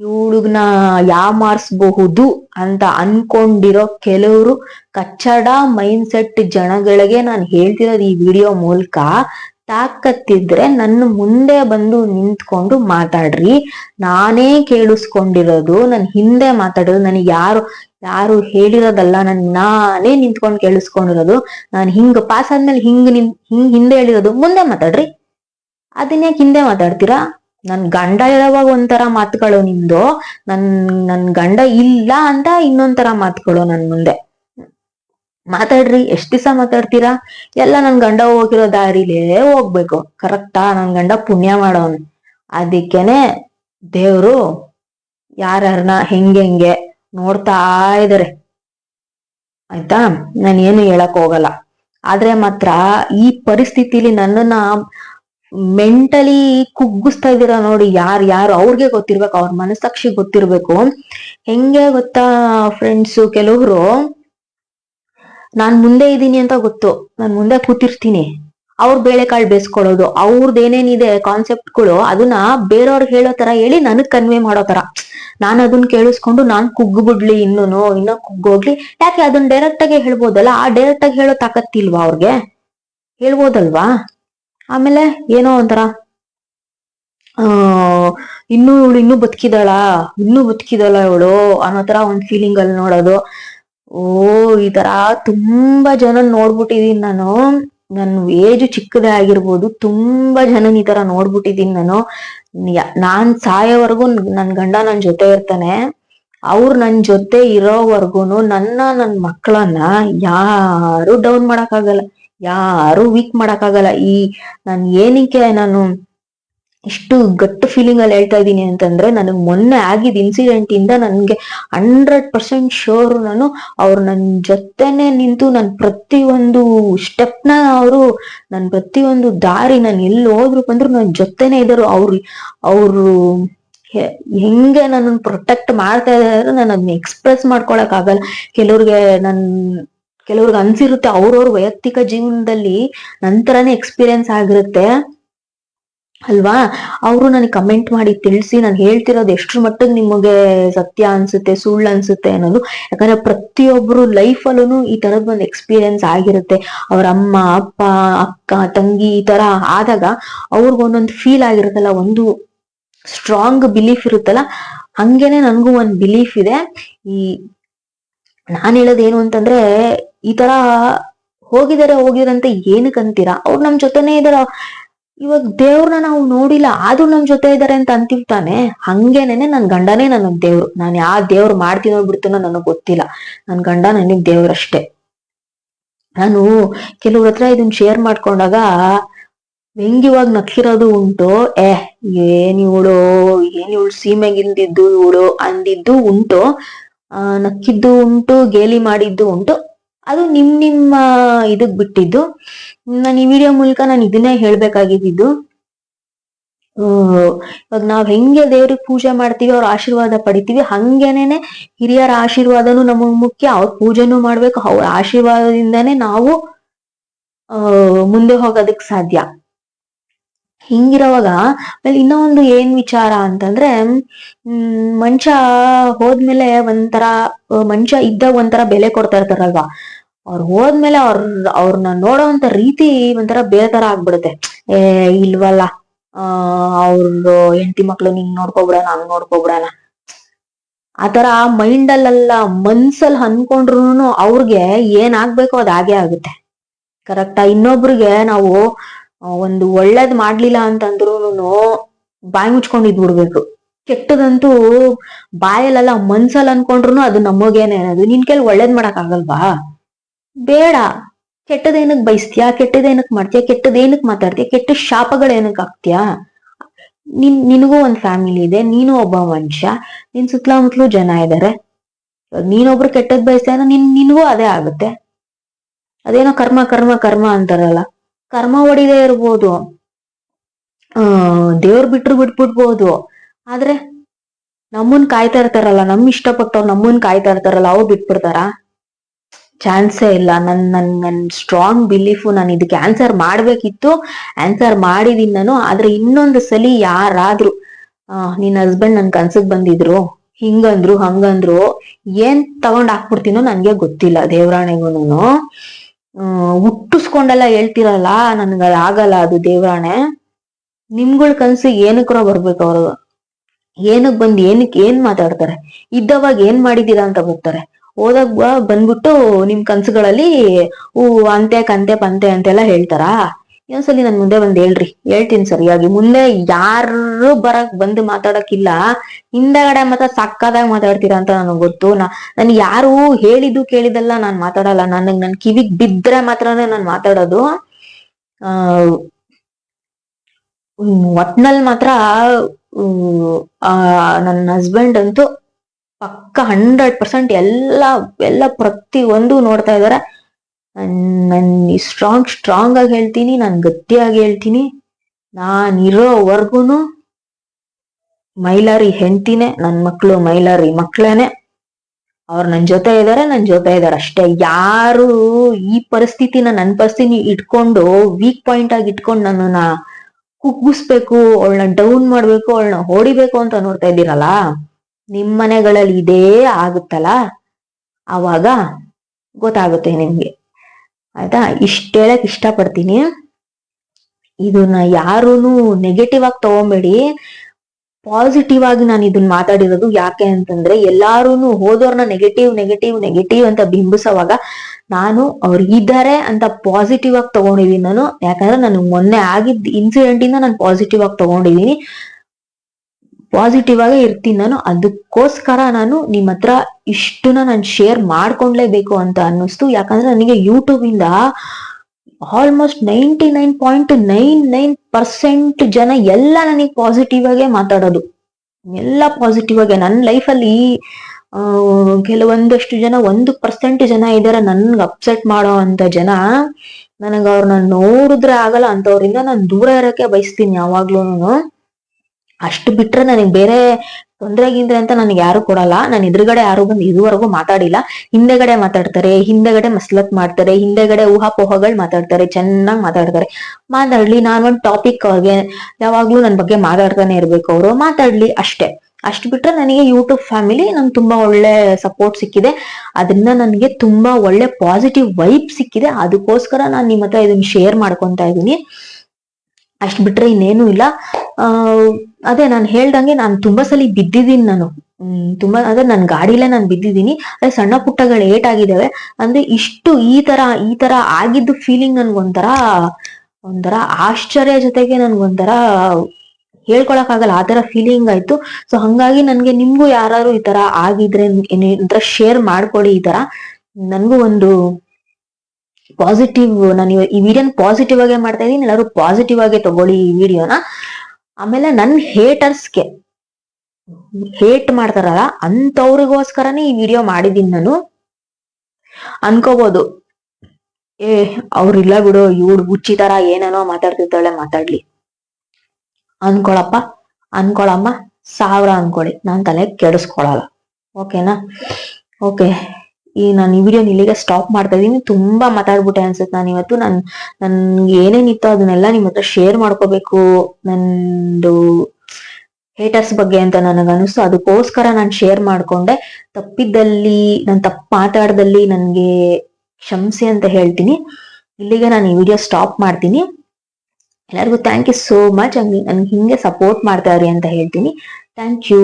A: ಇವಳಗ್ನ ಯಾಮಾರ್ಸ್ಬಹುದು ಅಂತ ಅನ್ಕೊಂಡಿರೋ ಕೆಲವರು ಕಚ್ಚಡ ಮೈಂಡ್ ಸೆಟ್ ಜನಗಳಿಗೆ ನಾನು ಹೇಳ್ತಿರೋದು ಈ ವಿಡಿಯೋ ಮೂಲಕ ತಾಕತ್ತಿದ್ರೆ ನನ್ನ ಮುಂದೆ ಬಂದು ನಿಂತ್ಕೊಂಡು ಮಾತಾಡ್ರಿ. ನಾನೇ ಕೇಳಿಸ್ಕೊಂಡಿರೋದು, ನನ್ ಹಿಂದೆ ಮಾತಾಡೋದು ನನಗೆ ಯಾರು ಯಾರು ಹೇಳಿರೋದಲ್ಲ, ನನ್ ನಾನೇ ನಿಂತ್ಕೊಂಡು ಕೇಳಿಸ್ಕೊಂಡಿರೋದು. ನಾನು ಹಿಂಗ ಪಾಸ್ ಆದ್ಮೇಲೆ ಹಿಂಗ್ ನಿನ್, ಹಿಂಗ್ ಹಿಂದೆ ಹೇಳಿರೋದು, ಮುಂದೆ ಮಾತಾಡ್ರಿ. ಅದನ್ನ ಹಿಂದೆ ಮಾತಾಡ್ತೀರಾ? ನನ್ ಗಂಡ ಇರೋವಾಗ ಒಂಥರ ಮಾತುಗಳು ನಿಮ್ದು ನನ್ ನನ್ ಗಂಡ ಇಲ್ಲ ಅಂತ ಇನ್ನೊಂಥರ ಮಾತುಗಳು ನನ್ ಮುಂದೆ. ಮಾತಾಡ್ರಿ, ಎಷ್ಟ್ ದಿವಸ ಮಾತಾಡ್ತೀರಾ? ಎಲ್ಲ ನನ್ ಗಂಡ ಹೋಗಿರೋ ದಾರಿಲೇ ಹೋಗ್ಬೇಕು. ಕರೆಕ್ಟಾ, ನನ್ ಗಂಡ ಪುಣ್ಯ ಮಾಡೋನು. ಅದಕ್ಕೇನೆ ದೇವ್ರು ಯಾರನ್ನ ಹೆಂಗೆ ನೋಡ್ತಾ ಇದಾರೆ. ಆಯ್ತಾ? ನಾನು ಏನು ಹೇಳಕ್ ಹೋಗಲ್ಲ. ಆದ್ರೆ ಮಾತ್ರ ಈ ಪರಿಸ್ಥಿತಿಲಿ ನನ್ನನ್ನ ಮೆಂಟಲಿ ಕುಗ್ಗಿಸ್ತಾ ಇದ್ದೀರಾ ನೋಡಿ, ಯಾರು ಯಾರು ಅವ್ರಿಗೆ ಗೊತ್ತಿರ್ಬೇಕು, ಅವ್ರ ಮನಸ್ಸಾಕ್ಷಿ ಗೊತ್ತಿರ್ಬೇಕು. ಹೆಂಗೆ ಗೊತ್ತಾ ಫ್ರೆಂಡ್ಸ್ ಕೆಲವರು? ನಾನ್ ಮುಂದೆ ಇದ್ದೀನಿ ಅಂತ ಗೊತ್ತು. ನಾನ್ ಮುಂದೆ ಕೂತಿರ್ತೀನಿ. ಅವ್ರ ಬೇಳೆಕಾಳು ಬೇಯಿಸ್ಕೊಳ್ಳೋದು ಅವ್ರದ್ದು ಏನೇನಿದೆ ಕಾನ್ಸೆಪ್ಟ್ಗಳು ಅದನ್ನ ಬೇರೆಯವ್ರಿಗೆ ಹೇಳೋ ತರ ಹೇಳಿ ನನಗ್ ಕನ್ವೆ ಮಾಡೋ ತರ. ನಾನು ಅದನ್ನ ಕೇಳಿಸ್ಕೊಂಡು ನಾನ್ ಕುಗ್ಗು ಬಿಡ್ಲಿ ಇನ್ನೂನು, ಇನ್ನೂ ಕುಗ್ಗೋಗ್ಲಿ ಯಾಕೆ ಅದನ್ನ ಡೈರೆಕ್ಟ್ ಆಗಿ ಹೇಳ್ಬೋದಲ್ಲ? ಆ ಡೈರೆಕ್ಟ್ ಆಗಿ ಹೇಳೋ ತಾಕತ್ತಿಲ್ವಾ ಅವ್ರಿಗೆ? ಹೇಳ್ಬೋದಲ್ವಾ? ಆಮೇಲೆ ಏನೋ ಒಂಥರ, ಆ, ಇನ್ನೂ ಇವಳು ಇನ್ನೂ ಬದುಕಿದಾಳ ಇನ್ನೂ ಬದುಕಿದಾಳ ಇವಳು ಅನ್ನೋ ತರ ಒಂದ್ ಫೀಲಿಂಗ್ ಅಲ್ಲಿ ನೋಡೋದು. ಓ, ಈ ತರ ತುಂಬಾ ಜನ ನೋಡ್ಬಿಟ್ಟಿದೀನಿ ನಾನು. ನನ್ ಏಜ್ ಚಿಕ್ಕದೇ ಆಗಿರ್ಬೋದು, ತುಂಬಾ ಜನ ಈ ತರ ನೋಡ್ಬಿಟ್ಟಿದೀನಿ ನಾನು. ನಾನ್ ಸಾಯೋವರೆಗೂ ನನ್ ಗಂಡ ನನ್ ಜೊತೆ ಇರ್ತಾನೆ. ಅವ್ರು ನನ್ ಜೊತೆ ಇರೋವರ್ಗುನು ನನ್ನ ನನ್ ಮಕ್ಕಳನ್ನ ಯಾರು ಡೌನ್ ಮಾಡಕ್ಕಾಗಲ್ಲ ಯಾರು ವೀಕ್ ಮಾಡಕ್ಕಾಗಲ್ಲ. ಈ ನಾನ್ ಏನಕ್ಕೆ ನಾನು ಇಷ್ಟು ಗಟ್ಟು ಫೀಲಿಂಗ್ ಅಲ್ಲಿ ಹೇಳ್ತಾ ಇದ್ದೀನಿ ಅಂತಂದ್ರೆ, ನನಗೆ ಮೊನ್ನೆ ಆಗಿದ್ ಇನ್ಸಿಡೆಂಟ್ ಇಂದ ನನ್ಗೆ ಹಂಡ್ರೆಡ್ ಪರ್ಸೆಂಟ್ ಶೋರ್ ನಾನು ಅವ್ರು ನನ್ ಜೊತೆನೆ ನಿಂತು ನನ್ ಪ್ರತಿಯೊಂದು ಸ್ಟೆಪ್ನ ಅವರು, ನನ್ ಪ್ರತಿಯೊಂದು ದಾರಿ ನಾನು ಎಲ್ಲಿ ಹೋದ್ರು ಬಂದ್ರು ನನ್ ಜೊತೆನೆ ಇದ್ದರು. ಅವ್ರು ಅವ್ರು ಹೆಂಗೆ ನನ್ನ ಪ್ರೊಟೆಕ್ಟ್ ಮಾಡ್ತಾ ಇದ್ದಾರೆ ನಾನು ಅದನ್ನ ಎಕ್ಸ್ಪ್ರೆಸ್ ಮಾಡ್ಕೊಳಕ್ ಆಗಲ್ಲ ಕೆಲವ್ರಿಗೆ ನನ್ ಕೆಲವ್ರಿಗೆ ಅನ್ಸಿರುತ್ತೆ, ಅವ್ರವ್ರ ವೈಯಕ್ತಿಕ ಜೀವನದಲ್ಲಿ ನಂತರನೇ ಎಕ್ಸ್ಪೀರಿಯನ್ಸ್ ಆಗಿರುತ್ತೆ. ಅಲ್ವಾ? ಅವರು ನನಗೆ ಕಮೆಂಟ್ ಮಾಡಿ ತಿಳಿಸಿ, ನಾನು ಹೇಳ್ತಿರೋದು ಎಷ್ಟ್ರ ಮಟ್ಟಿಗೆ ನಿಮಗೆ ಸತ್ಯ ಅನ್ಸುತ್ತೆ, ಸುಳ್ಳು ಅನ್ಸುತ್ತೆ ಅನ್ನೋದು. ಯಾಕಂದ್ರೆ ಪ್ರತಿಯೊಬ್ರು ಲೈಫ್ ಅಲ್ಲೂ ಈ ತರದ್ ಒಂದು ಎಕ್ಸ್ಪೀರಿಯನ್ಸ್ ಆಗಿರುತ್ತೆ. ಅವ್ರ ಅಮ್ಮ, ಅಪ್ಪ, ಅಕ್ಕ, ತಂಗಿ ಈ ತರ ಆದಾಗ ಅವ್ರಿಗೆ ಒಂದೊಂದು ಫೀಲ್ ಆಗಿರುತ್ತಲ್ಲ, ಒಂದು ಸ್ಟ್ರಾಂಗ್ ಬಿಲೀಫ್ ಇರುತ್ತಲ್ಲ, ಹಂಗೇನೆ ನನ್ಗೂ ಒಂದ್ ಬಿಲೀಫ್ ಇದೆ. ಈ ನಾನು ಏನು ಅಂತಂದ್ರೆ ಈ ತರ ಹೋಗಿದಾರೆ ಹೋಗಿದಾರೆ ಅಂತ ಏನಕ್ಕೆ ಅಂತೀರಾ? ಅವ್ರು ನಮ್ ಜೊತೆನೆ ಇದಾರ. ಇವಾಗ ದೇವ್ರನ್ನ ನಾವು ನೋಡಿಲ್ಲ, ಆದ್ರೂ ನಮ್ ಜೊತೆ ಇದಾರೆ ಅಂತ ಅಂತೀವಿ ತಾನೆ? ಹಂಗೇನೇನೆ ನನ್ ಗಂಡನೇ ನನ್ನ ದೇವ್ರು. ನಾನ್ ಯಾವ ದೇವ್ರು ಮಾಡ್ತೀನೋ ಬಿಡ್ತೀನೋ ನನಗ್ ಗೊತ್ತಿಲ್ಲ. ನನ್ ಗಂಡ ನನಗ್ ದೇವ್ರಷ್ಟೇ. ನಾನು ಕೆಲವ್ರ ಹತ್ರ ಇದನ್ನ ಶೇರ್ ಮಾಡ್ಕೊಂಡಾಗ ವ್ಯಂಗ್ಯವಾಗಿ ನಕ್ಕಿರೋದು ಉಂಟು? ಏ, ಏನ್ ಇವಳು? ಏನ್ ಇವಳು ಸೀಮೆಗಿಂದಿದ್ದು ಇವಳು ಅಂದಿದ್ದು ಉಂಟು. ನಕ್ಕಿದ್ದು ಉಂಟು, ಗೇಲಿ ಮಾಡಿದ್ದು ಉಂಟು. ಅದು ನಿಮ್ ನಿಮ್ಮ ಇದಕ್ ಬಿಟ್ಟಿದ್ದು. ನಾನು ಈ ವಿಡಿಯೋ ಮೂಲಕ ನಾನು ಇದನ್ನೇ ಹೇಳ್ಬೇಕಾಗಿದ್ದು ಇವಾಗ ನಾವ್ ಹೆಂಗೆ ದೇವ್ರಿಗೆ ಪೂಜೆ ಮಾಡ್ತೀವಿ, ಅವ್ರ ಆಶೀರ್ವಾದ ಪಡಿತೀವಿ, ಹಂಗೇನೇನೆ ಹಿರಿಯರ ಆಶೀರ್ವಾದನು ನಮಗ್ ಮುಖ್ಯ, ಅವ್ರ ಪೂಜೆನೂ ಮಾಡ್ಬೇಕು, ಅವ್ರ ಆಶೀರ್ವಾದದಿಂದಾನೇ ನಾವು ಮುಂದೆ ಹೋಗೋದಕ್ ಸಾಧ್ಯ. ಹಿಂಗಿರೋವಾಗ, ಆಮೇಲೆ ಇನ್ನೂ ಒಂದು ಏನ್ ವಿಚಾರ ಅಂತಂದ್ರೆ, ಹ್ಮ್ ಮನುಷ್ಯ ಹೋದ್ಮೇಲೆ ಒಂಥರ ಮನುಷ್ಯ ಇದ್ದಾಗ ಒಂಥರ ಬೆಲೆ ಕೊಡ್ತಾ ಇರ್ತಾರಲ್ವಾ? ಅವ್ರು ಹೋದ್ಮೇಲೆ ಅವ್ರ ಅವ್ರನ್ನ ನೋಡೋಂತ ರೀತಿ ಒಂಥರ ಬೇರೆ ತರ ಆಗ್ಬಿಡುತ್ತೆ. ಏ, ಇಲ್ವಲ್ಲ, ಆ ಅವ್ರದ್ದು ಹೆಂಡತಿ ಮಕ್ಳು ನಿಂಗ್ ನೋಡ್ಕೊಬಿಡೋಣ, ಹಂಗ್ ನೋಡ್ಕೊಬಿಡೋಣ. ಆತರ ಮೈಂಡ್ ಅಲ್ಲೆಲ್ಲ ಮನ್ಸಲ್ಲಿ ಅನ್ಕೊಂಡ್ರು ಅವ್ರಿಗೆ ಏನ್ ಆಗ್ಬೇಕೋ ಅದ್ ಹಾಗೆ ಆಗುತ್ತೆ. ಕರೆಕ್ಟಾ, ಇನ್ನೊಬ್ರಿಗೆ ನಾವು ಒಂದು ಒಳ್ಳೇದ್ ಮಾಡ್ಲಿಲ್ಲ ಅಂತಂದ್ರು ಬಾಯಿ ಮುಚ್ಕೊಂಡ್ ಇದ್ಬಿಡ್ಬೇಕು. ಕೆಟ್ಟದಂತೂ ಬಾಯಲ್ಲೆಲ್ಲ ಮನ್ಸಲ್ಲಿ ಅನ್ಕೊಂಡ್ರು ಅದು ನಮಗೇನೆ. ಅದು ನಿನ್ ಕೈಲಿ ಒಳ್ಳೇದ್ ಮಾಡಕ್ ಆಗಲ್ವಾ? ಬೇಡ. ಕೆಟ್ಟದೇನಕ್ ಬಯಸ್ತೀಯಾ? ಕೆಟ್ಟದೇನಕ್ ಮಾಡ್ತೀಯಾ? ಕೆಟ್ಟದೇನಕ್ ಮಾತಾಡ್ತೀಯ? ಕೆಟ್ಟ ಶಾಪಗಳು ಏನಕ್ ಹಾಕ್ತೀಯಾ? ನಿನ್, ನಿನಗೂ ಒಂದ್ ಫ್ಯಾಮಿಲಿ ಇದೆ, ನೀನು ಒಬ್ಬ ಮನುಷ್ಯ, ನಿನ್ ಸುತ್ತಮುತ್ತಲೂ ಜನ ಇದಾರೆ. ನೀನೊಬ್ರು ಕೆಟ್ಟದ್ ಬಯಸ್ತೀಯ ನಿನ್, ನಿನ್ಗೂ ಅದೇ ಆಗುತ್ತೆ. ಅದೇನೋ ಕರ್ಮ ಕರ್ಮ ಕರ್ಮ ಅಂತಾರಲ್ಲ. ಕರ್ಮ ಹೊಡಿದೇ ಇರ್ಬೋದು. ಆ, ದೇವ್ರ್ ಬಿಟ್ರು ಬಿಟ್ಬಿಡ್ಬೋದು. ಆದ್ರೆ ನಮ್ಮನ್ ಕಾಯ್ತಾ ಇರ್ತಾರಲ್ಲ, ನಮ್ ಇಷ್ಟಪಟ್ಟವ್ರು ನಮ್ಮನ್ ಕಾಯ್ತಾ ಇರ್ತಾರಲ್ಲ, ಅವ್ರು ಬಿಟ್ಬಿಡ್ತಾರ? ಚಾನ್ಸೇ ಇಲ್ಲ. ನನ್ ನನ್ ನನ್ ಸ್ಟ್ರಾಂಗ್ ಬಿಲೀಫ್ ನಾನು ಇದಕ್ಕೆ ಆನ್ಸರ್ ಮಾಡ್ಬೇಕಿತ್ತು. ಆನ್ಸರ್ ಮಾಡಿದೀನಿ ನಾನು. ಆದ್ರೆ ಇನ್ನೊಂದು ಸಲಿ ಯಾರಾದ್ರೂ, ಆ, ನಿನ್ ಹಸ್ಬೆಂಡ್ ನನ್ ಕನ್ಸಕ್ ಬಂದಿದ್ರು, ಹಿಂಗಂದ್ರು, ಹಂಗಂದ್ರು, ಏನ್ ತಗೊಂಡ್ ಹಾಕ್ಬಿಡ್ತೀನೋ ನನ್ಗೆ ಗೊತ್ತಿಲ್ಲ. ದೇವ್ರಾಣೆಗೂನು ಹುಟ್ಟಿಸ್ಕೊಂಡೆಲ್ಲ ಹೇಳ್ತಿರಲ್ಲ ನನ್ಗ ಆಗಲ್ಲ ಅದು ದೇವ್ರಾಣೆ. ನಿಮ್ಗಳ ಕನ್ಸು ಏನಕ್ರ ಬರ್ಬೇಕು ಅವ್ರು ಏನಕ್ ಬಂದ್, ಏನಕ್, ಏನ್ ಮಾತಾಡ್ತಾರೆ? ಇದ್ದವಾಗ ಏನ್ ಮಾಡಿದೀರಾ ಅಂತ ಬರ್ತಾರೆ ಹೋದಾಗ ಬಂದ್ಬಿಟ್ಟು ನಿಮ್ ಕನ್ಸುಗಳಲ್ಲಿ ಹೂ, ಅಂತೆ, ಕಂತೆ, ಪಂತೆ ಅಂತೆಲ್ಲ ಹೇಳ್ತಾರಾ? ಇನ್ನೊಂದ್ಸಲಿ ನನ್ ಮುಂದೆ ಬಂದ್ ಹೇಳ್ರಿ. ಹೇಳ್ತೀನಿ ಸರಿಯಾಗಿ. ಮುಂದೆ ಯಾರು ಬರಕ್ ಬಂದು ಮಾತಾಡಕ್ಕಿಲ್ಲ. ಹಿಂದಗಡೆ ಮಾತ್ರ ಸಕ್ಕದಾಗ ಮಾತಾಡ್ತೀರಾ ಅಂತ ನನಗ್ ಗೊತ್ತು. ನಾ, ನನ್ ಯಾರು ಹೇಳಿದ್ದು ಕೇಳಿದಲ್ಲ ನಾನ್ ಮಾತಾಡಲ್ಲ. ನನಗ್ ನನ್ ಕಿವಿಗ್ ಬಿದ್ರೆ ಮಾತ್ರನೇ ನಾನ್ ಮಾತಾಡೋದು. ಆ, ಒಟ್ನಲ್ಲಿ ಮಾತ್ರ ಆ, ನನ್ನ ಹಸ್ಬೆಂಡ್ ಅಂತೂ ಪಕ್ಕ ಹಂಡ್ರೆಡ್ ಪರ್ಸೆಂಟ್ ಎಲ್ಲ ಎಲ್ಲ ಪ್ರತಿ ಒಂದು ನೋಡ್ತಾ ಇದಾರೆ. ನನ್ ಸ್ಟ್ರಾಂಗ್ ಸ್ಟ್ರಾಂಗ್ ಆಗಿ ಹೇಳ್ತೀನಿ, ನಾನು ಗಟ್ಟಿಯಾಗಿ ಹೇಳ್ತೀನಿ. ನಾನ್ ಇರೋವರ್ಗುನು ಮೈಲಾರಿ ಹೆಂಡ್ತಿನೇ ನನ್ನ ಮಕ್ಕಳು ಮೈಲಾರಿ ಮಕ್ಳೇನೆ. ಅವ್ರು ನನ್ನ ಜೊತೆ ಇದ್ದಾರೆ ನನ್ನ ಜೊತೆ ಇದ್ದಾರೆ ಅಷ್ಟೇ. ಯಾರು ಈ ಪರಿಸ್ಥಿತಿನ ನನ್ನ ಪರಿಸ್ಥಿತಿ ಇಟ್ಕೊಂಡು ವೀಕ್ ಪಾಯಿಂಟ್ ಆಗಿ ಇಟ್ಕೊಂಡು ನನ್ನನ್ನ ಕುಗ್ಗಿಸ್ಬೇಕು, ಅವಳನ್ನ ಡೌನ್ ಮಾಡ್ಬೇಕು, ಅವಳನ್ನ ಹೊಡಿಬೇಕು ಅಂತ ನೋಡ್ತಾ ಇದ್ದೀರಲ್ಲ? ನಿಮ್ ಮನೆಗಳಲ್ಲಿ ಇದೇ ಆಗುತ್ತಲ್ಲ? ಅವಾಗ ಗೊತ್ತಾಗುತ್ತೆ ನಿಮ್ಗೆ. ಆಯ್ತಾ? ಇಷ್ಟ ಹೇಳಕ್ ಇಷ್ಟಪಡ್ತೀನಿ. ಇದನ್ನ ಯಾರೂನು ನೆಗೆಟಿವ್ ಆಗಿ ತಗೊಂಬೇಡಿ. ಪಾಸಿಟಿವ್ ಆಗಿ ನಾನು ಇದನ್ನ ಮಾತಾಡಿರೋದು ಯಾಕೆ ಅಂತಂದ್ರೆ ಎಲ್ಲಾರು ಹೋದವ್ರನ್ನ ನೆಗೆಟಿವ್ ನೆಗೆಟಿವ್ ನೆಗೆಟಿವ್ ಅಂತ ಬಿಂಬಿಸೋವಾಗ ನಾನು ಅವ್ರು ಇದ್ದಾರೆ ಅಂತ ಪಾಸಿಟಿವ್ ಆಗಿ ತಗೊಂಡಿದೀನಿ ನಾನು. ಯಾಕಂದ್ರೆ ನಾನು ಮೊನ್ನೆ ಆಗಿದ್ದ ಇನ್ಸಿಡೆಂಟ್ ಇಂದ ನಾನು ಪಾಸಿಟಿವ್ ಆಗಿ ತಗೊಂಡಿದೀನಿ. ಪಾಸಿಟಿವ್ ಆಗೇ ಇರ್ತೀನಿ ನಾನು. ಅದಕ್ಕೋಸ್ಕರ ನಾನು ನಿಮ್ಮ ಹತ್ರ ಇಷ್ಟನ್ನ ನಾನು ಶೇರ್ ಮಾಡ್ಕೊಂಡ್ಲೇಬೇಕು ಅಂತ ಅನ್ನಿಸ್ತು. ಯಾಕಂದ್ರೆ ನನಗೆ ಯೂಟ್ಯೂಬ್ ಇಂದ almost ninety nine point nine nine percent ಜನ ಎಲ್ಲ ನನಗೆ ಪಾಸಿಟಿವ್ ಆಗೇ ಮಾತಾಡೋದು. ಎಲ್ಲ ಪಾಸಿಟಿವ್ ಆಗಿ. ನನ್ನ ಲೈಫಲ್ಲಿ ಕೆಲವೊಂದಷ್ಟು ಜನ ಒಂದು ಪರ್ಸೆಂಟ್ ಜನ ಇದಾರೆ ನನ್ಗೆ ಅಪ್ಸೆಟ್ ಮಾಡೋ ಅಂತ ಜನ. ನನಗೆ ಅವ್ರನ್ನ ನೋಡಿದ್ರೆ ಆಗಲ್ಲ. ಅಂತವ್ರಿಂದ ನಾನು ದೂರ ಇರಕ್ಕೆ ಬಯಸ್ತೀನಿ ಯಾವಾಗ್ಲೂನು. ಅಷ್ಟು ಬಿಟ್ರೆ ನನಗೆ ಬೇರೆ ತೊಂದರೆ ಗಿಂದ್ರೆ ಅಂತ ನನಗೆ ಯಾರು ಕೊಡಲ್ಲ. ನಾನು ಎದುರುಗಡೆ ಯಾರು ಬಂದು ಇದುವರೆಗೂ ಮಾತಾಡಿಲ್ಲ. ಹಿಂದೆಗಡೆ ಮಾತಾಡ್ತಾರೆ, ಹಿಂದೆಗಡೆ ಮಸ್ಲತ್ ಮಾಡ್ತಾರೆ, ಹಿಂದೆಗಡೆ ಊಹಾಪೋಹಗಳು ಮಾತಾಡ್ತಾರೆ, ಚೆನ್ನಾಗಿ ಮಾತಾಡ್ತಾರೆ. ಮಾತಾಡ್ಲಿ ನಾನು ಒಂದು ಟಾಪಿಕ್ ಅವ್ರಿಗೆ ಯಾವಾಗ್ಲೂ ನನ್ನ ಬಗ್ಗೆ ಮಾತಾಡ್ತಾನೆ ಇರ್ಬೇಕು ಅವರು. ಮಾತಾಡ್ಲಿ ಅಷ್ಟೇ. ಅಷ್ಟು ಬಿಟ್ರೆ ನನಗೆ ಯೂಟ್ಯೂಬ್ ಫ್ಯಾಮಿಲಿ ನಂಗೆ ತುಂಬಾ ಒಳ್ಳೆ ಸಪೋರ್ಟ್ ಸಿಕ್ಕಿದೆ. ಅದರಿಂದ ನನಗೆ ತುಂಬಾ ಒಳ್ಳೆ ಪಾಸಿಟಿವ್ ವೈಬ್ ಸಿಕ್ಕಿದೆ. ಅದಕ್ಕೋಸ್ಕರ ನಾನು ನಿಮ್ಮ ಹತ್ರ ಇದನ್ನ ಶೇರ್ ಮಾಡ್ಕೊತಾ ಇದ್ದೀನಿ ಅಷ್ಟ್ ಬಿಟ್ರೆ ಇನ್ನೇನು ಇಲ್ಲ. ಅದೇ ನಾನು ಹೇಳ್ದಂಗೆ ನಾನು ತುಂಬಾ ಸಲ ಬಿದ್ದಿದ್ದೀನಿ ನಾನು. ತುಂಬಾ, ಅಂದ್ರೆ ನನ್ ಗಾಡಿಲೇ ನಾನು ಬಿದ್ದಿದ್ದೀನಿ. ಅದೇ ಸಣ್ಣ ಪುಟ್ಟಗಳು ಏಟ್ ಆಗಿದ್ದಾವೆ ಅಂದ್ರೆ ಇಷ್ಟು ಈ ತರ ಈ ತರ ಆಗಿದ್ದು ಫೀಲಿಂಗ್ ನನ್ಗೊಂಥರ ಒಂಥರ ಆಶ್ಚರ್ಯ ಜೊತೆಗೆ ನನ್ಗೊಂಥರ ಹೇಳ್ಕೊಳಕ್ ಆಗಲ್ಲ. ಆ ತರ ಫೀಲಿಂಗ್ ಆಯ್ತು. ಸೊ ಹಂಗಾಗಿ ನನ್ಗೆ ನಿಮ್ಗೂ ಯಾರು ಈ ತರ ಆಗಿದ್ರೆ ಒಂಥರ ಶೇರ್ ಮಾಡ್ಕೊಡಿ ಈ ತರ. ನನ್ಗೂ ಒಂದು ಪಾಸಿಟಿವ್ ನಾನು ಈ ವಿಡಿಯೋನ ಪಾಸಿಟಿವ್ ಆಗೇ ಮಾಡ್ತಾ ಇದೀನಿ ಎಲ್ಲರೂ ಪಾಸಿಟಿವ್ ಆಗೇ ತಗೊಳ್ಳಿ ಈ ವಿಡಿಯೋನ ಆಮೇಲೆ ನನ್ ಹೇಟರ್ಸ್ಗೆ ಹೇಟ್ ಮಾಡ್ತಾರಲ್ಲ ಅಂತವ್ರಿಗೋಸ್ಕರನೇ ಈ ವಿಡಿಯೋ ಮಾಡಿದೀನಿ ನಾನು. ಅನ್ಕೋಬಹುದು ಏ, ಅವ್ರಿಲ್ಲ ಬಿಡು, ಇವಳು ಹುಚ್ಚಿ ತರ ಏನೇನೋ ಮಾತಾಡ್ತಿರ್ತಾಳೆ, ಮಾತಾಡ್ಲಿ. ಅನ್ಕೊಳಪ್ಪ, ಅನ್ಕೊಳಮ್ಮ, ಸಾವಿರ ಅನ್ಕೊಳ್ಳಿ ನಾನ್ ತಲೆ ಕೆಡಿಸ್ಕೊಳಲ್ಲ. ಓಕೆನಾ ಓಕೆ ಈ ನಾನು ಈ ವಿಡಿಯೋ ಇಲ್ಲಿಗೆ ಸ್ಟಾಪ್ ಮಾಡ್ತಾ ಇದೀನಿ. ತುಂಬಾ ಮಾತಾಡ್ಬಿಟ್ಟೆ ಅನ್ಸುತ್ತೆ ನಾನು ಇವತ್ತು. ನಾನು, ನನ್ಗೆ ಏನೇನಿತ್ತು ಅದನ್ನೆಲ್ಲ ನಿಮ್ ಹತ್ರ ಶೇರ್ ಮಾಡ್ಕೋಬೇಕು ನಂದು ಹೇಟರ್ಸ್ ಬಗ್ಗೆ ಅಂತ ನನಗೆ ಅನಿಸ್ತು. ಅದಕ್ಕೋಸ್ಕರ ನಾನು ಶೇರ್ ಮಾಡ್ಕೊಂಡೆ. ತಪ್ಪಿದ್ದಲ್ಲಿ, ನಾನು ತಪ್ಪು ಮಾತಾಡದಲ್ಲಿ ನನ್ಗೆ ಕ್ಷಮಿಸಿ ಅಂತ ಹೇಳ್ತೀನಿ. ಇಲ್ಲಿಗೆ ನಾನು ಈ ವಿಡಿಯೋ ಸ್ಟಾಪ್ ಮಾಡ್ತೀನಿ. ಎಲ್ಲರಿಗೂ ಥ್ಯಾಂಕ್ ಯು ಸೋ ಮಚ್ ಹಂಗೆ ನನ್ಗೆ ಹಿಂಗೆ ಸಪೋರ್ಟ್ ಮಾಡ್ತಾ ಇರಿ ಅಂತ ಹೇಳ್ತೀನಿ. Thank you